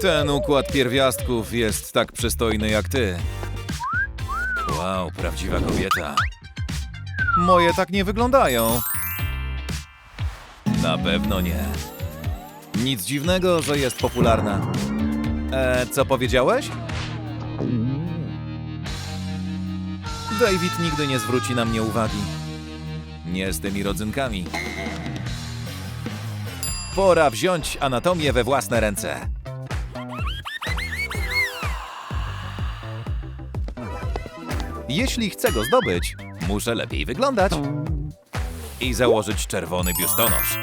Ten układ pierwiastków jest tak przystojny jak ty. Wow, prawdziwa kobieta. Moje tak nie wyglądają. Na pewno nie. Nic dziwnego, że jest popularna. E, co powiedziałeś? David nigdy nie zwróci na mnie uwagi. Nie z tymi rodzynkami. Pora wziąć anatomię we własne ręce. Jeśli chcę go zdobyć, muszę lepiej wyglądać. I założyć czerwony biustonosz.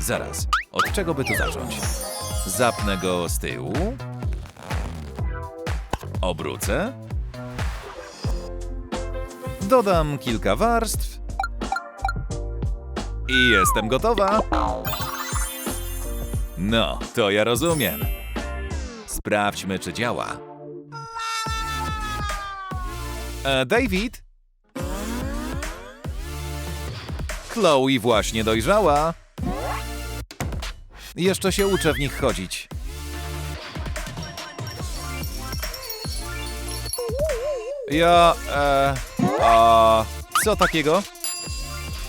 Zaraz, od czego by tu zacząć? Zapnę go z tyłu. Obrócę. Dodam kilka warstw. I jestem gotowa. No, to ja rozumiem. Sprawdźmy, czy działa. E, David? Chloe właśnie dojrzała. Jeszcze się uczę w nich chodzić. Ja, e, a co takiego?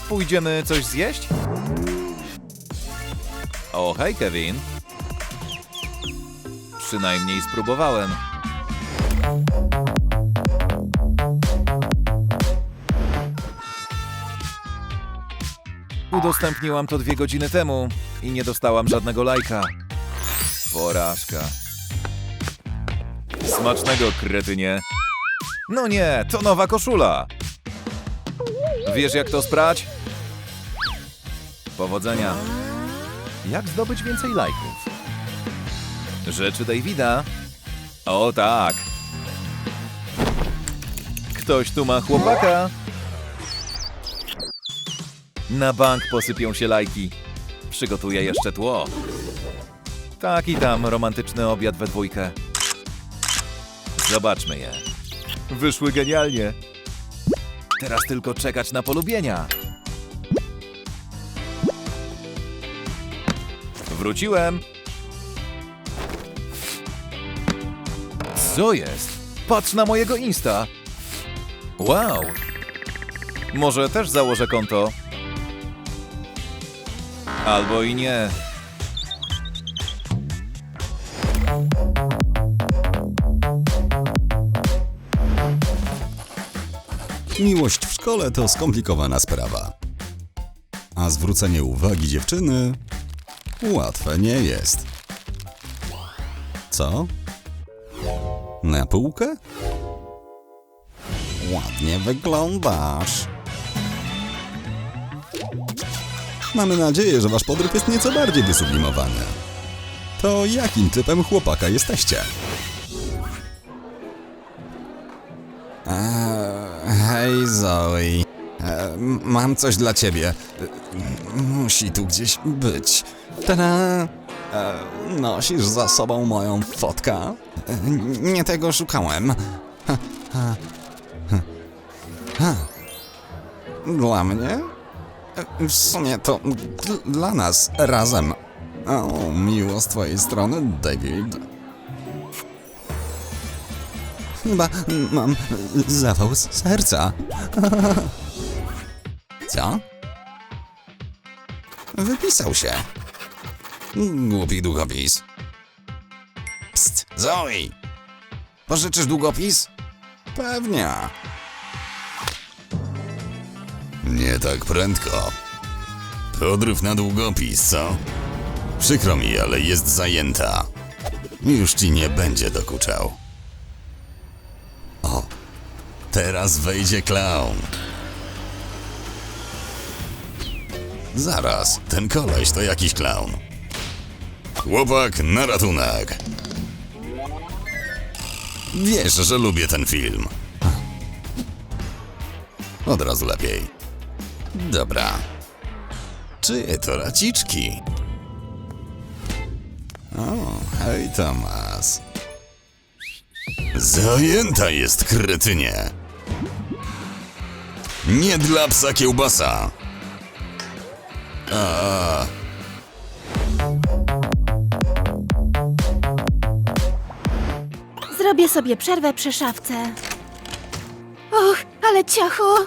Pójdziemy coś zjeść? O, hej Kevin. Przynajmniej spróbowałem. Udostępniłam to dwie godziny temu i nie dostałam żadnego lajka. Porażka. Smacznego, kretynie. No nie, to nowa koszula. Wiesz jak to sprać? Powodzenia. Jak zdobyć więcej lajków? Rzeczy Davida? O tak. Ktoś tu ma chłopaka. Na bank posypią się lajki. Przygotuję jeszcze tło. Tak i tam romantyczny obiad we dwójkę. Zobaczmy je. Wyszły genialnie. Teraz tylko czekać na polubienia. Wróciłem. Co jest? Patrz na mojego Insta. Wow. Może też założę konto. Albo i nie. Miłość w szkole to skomplikowana sprawa. A zwrócenie uwagi dziewczyny łatwe nie jest. Co? Na półkę? Ładnie wyglądasz. Mamy nadzieję, że wasz podryw jest nieco bardziej wysublimowany. To jakim typem chłopaka jesteście? Eee, hej Zoe. M- mam coś dla ciebie. Eee, musi tu gdzieś być. Tada! Eee, nosisz za sobą moją fotkę? Nie tego szukałem. Ha, ha. Ha. Dla mnie? Eee, w sumie to dla nas razem. O, miło z twojej strony, David. Chyba mam zawał z serca. Co? Wypisał się. Głupi długopis. Psst, Zoe! Pożyczysz długopis? Pewnie. Nie tak prędko. Podryw na długopis, co? Przykro mi, ale jest zajęta. Już ci nie będzie dokuczał. O, teraz wejdzie klaun. Zaraz, ten koleś to jakiś klaun. Chłopak na ratunek. Wiesz, że lubię ten film. Od razu lepiej. Dobra. Czyje to raciczki? O, hej Tomas. Zajęta jest kretynie. Nie dla psa kiełbasa. A. Zrobię sobie przerwę przy szafce. Och, ale ciacho!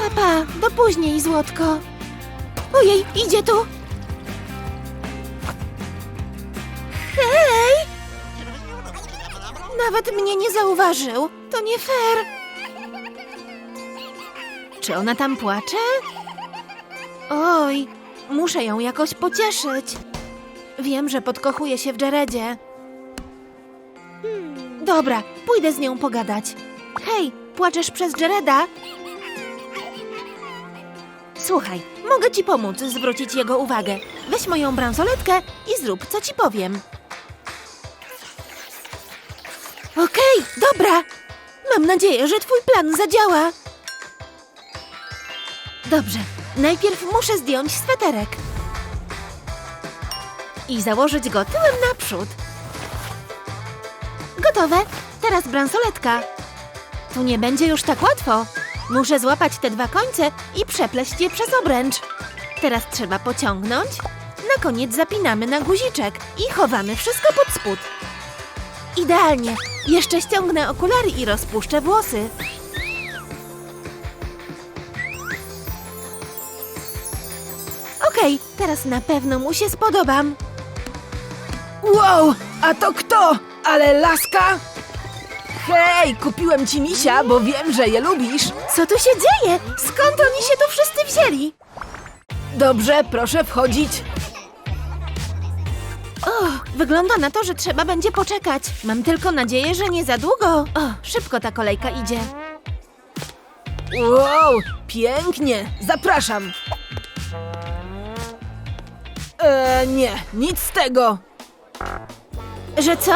Papa, do później, złotko. Ojej, idzie tu! Hej! Nawet mnie nie zauważył. To nie fair. Czy ona tam płacze? Oj, muszę ją jakoś pocieszyć. Wiem, że podkochuje się w Jaredzie. Dobra, pójdę z nią pogadać. Hej, płaczesz przez Jareda? Słuchaj, mogę ci pomóc zwrócić jego uwagę. Weź moją bransoletkę i zrób, co ci powiem. Okej, dobra. Mam nadzieję, że twój plan zadziała. Dobrze, najpierw muszę zdjąć sweterek. I założyć go tyłem naprzód. Gotowe. Teraz bransoletka. Tu nie będzie już tak łatwo. Muszę złapać te dwa końce i przepleść je przez obręcz. Teraz trzeba pociągnąć. Na koniec zapinamy na guziczek i chowamy wszystko pod spód. Idealnie. Jeszcze ściągnę okulary i rozpuszczę włosy. Okej, teraz na pewno mu się spodobam. Wow, a to kto? Ale laska? Hej, kupiłem ci misia, bo wiem, że je lubisz. Co tu się dzieje? Skąd oni się tu wszyscy wzięli? Dobrze, proszę wchodzić. O, wygląda na to, że trzeba będzie poczekać. Mam tylko nadzieję, że nie za długo. O, szybko ta kolejka idzie. Wow, pięknie, zapraszam. E, nie, nic z tego. Że co?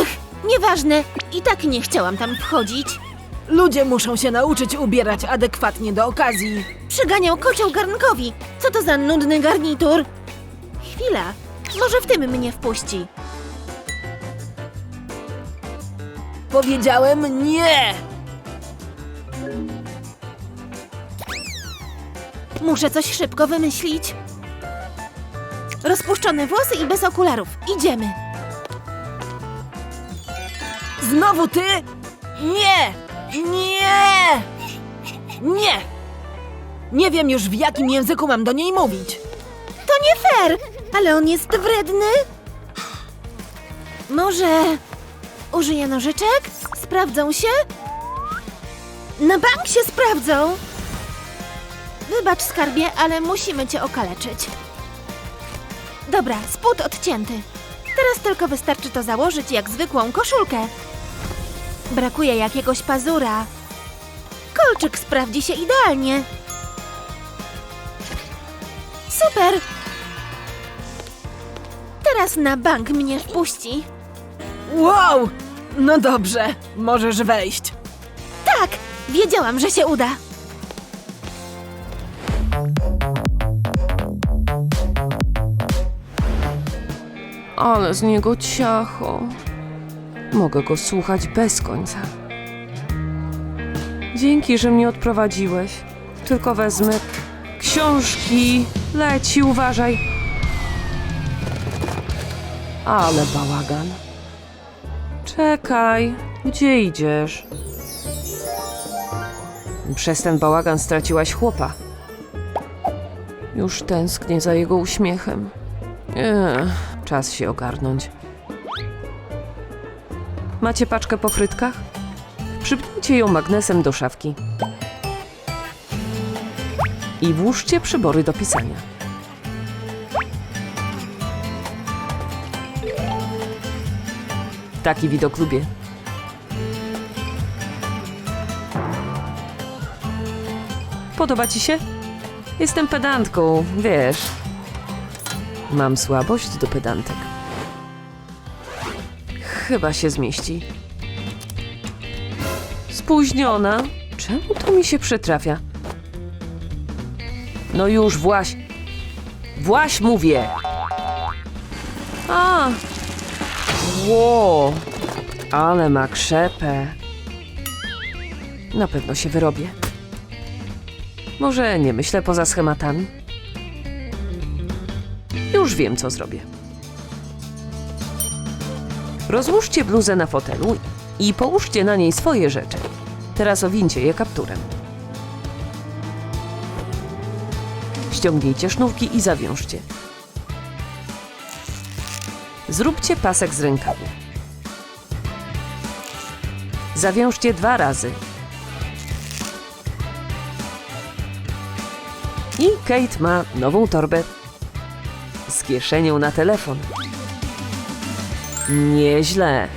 Ech, nieważne. I tak nie chciałam tam wchodzić. Ludzie muszą się nauczyć ubierać adekwatnie do okazji. Przyganiał kocioł garnkowi. Co to za nudny garnitur? Chwila. Może w tym mnie wpuści. Powiedziałem nie. Muszę coś szybko wymyślić. Rozpuszczone włosy i bez okularów. Idziemy. Znowu ty? Nie! Nie! Nie! Nie wiem już w jakim języku mam do niej mówić. To nie fair, ale on jest wredny. Może użyję nożyczek? Sprawdzą się? Na bank się sprawdzą. Wybacz, skarbie, ale musimy cię okaleczyć. Dobra, spód odcięty. Teraz tylko wystarczy to założyć jak zwykłą koszulkę. Brakuje jakiegoś pazura. Kolczyk sprawdzi się idealnie. Super! Teraz na bank mnie wpuści. Wow! No dobrze, możesz wejść. Tak, wiedziałam, że się uda. Ale z niego ciacho. Mogę go słuchać bez końca. Dzięki, że mnie odprowadziłeś. Tylko wezmę książki. Leci, uważaj. Ale bałagan. Czekaj, gdzie idziesz? Przez ten bałagan straciłaś chłopa. Już tęsknię za jego uśmiechem. Ech, czas się ogarnąć. Macie paczkę po frytkach? Przypnijcie ją magnesem do szafki. I włóżcie przybory do pisania. Taki widok lubię. Podoba ci się? Jestem pedantką, wiesz. Mam słabość do pedantek. Chyba się zmieści. Spóźniona? Czemu to mi się przytrafia? No już, właś. Właś mówię. A. Ło. Ale ma krzepę. Na pewno się wyrobię. Może nie myślę poza schematami? Już wiem, co zrobię. Rozłóżcie bluzę na fotelu i połóżcie na niej swoje rzeczy. Teraz owincie je kapturem. Ściągnijcie sznurki i zawiążcie. Zróbcie pasek z rękawu. Zawiążcie dwa razy. I Kate ma nową torbę z kieszenią na telefon. Nieźle.